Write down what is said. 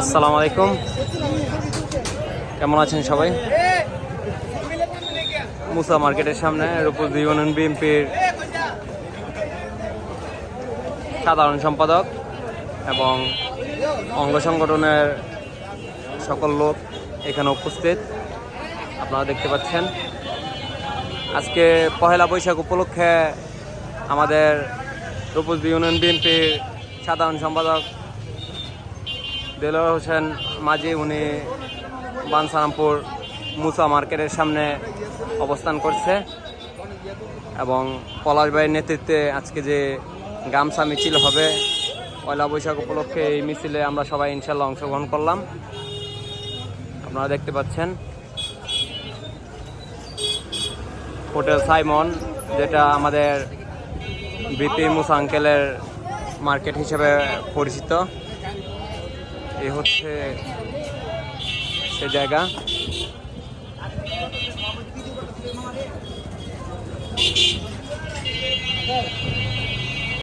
আসসালামু আলাইকুম। কেমন আছেন সবাই? মুসা মার্কেটের সামনে রূপল ইউনিয়ন বিএনপির সাধারণ সম্পাদক এবং অঙ্গ সংগঠনের সকল লোক এখানে উপস্থিত। আপনারা দেখতে পাচ্ছেন। আজকে পহেলা বৈশাখ উপলক্ষে আমাদের রূপল ইউনিয়ন বিএনপির সাধারণ সম্পাদক দেলোয়ার হোসেন মাঝি, উনি বানসারামপুর মুসা মার্কেটের সামনে অবস্থান করছে এবং পলাশ ভাইয়ের নেতৃত্বে আজকে যে গামছা মিছিল হবে, পয়লা বৈশাখ উপলক্ষে এই মিছিলে আমরা সবাই ইনশাল্লাহ অংশগ্রহণ করলাম। আপনারা দেখতে পাচ্ছেন। হোটেল সাইমন, যেটা আমাদের বিপি মুসা আঙ্কেলের মার্কেট হিসেবে পরিচিত। এই হচ্ছে সে জায়গা।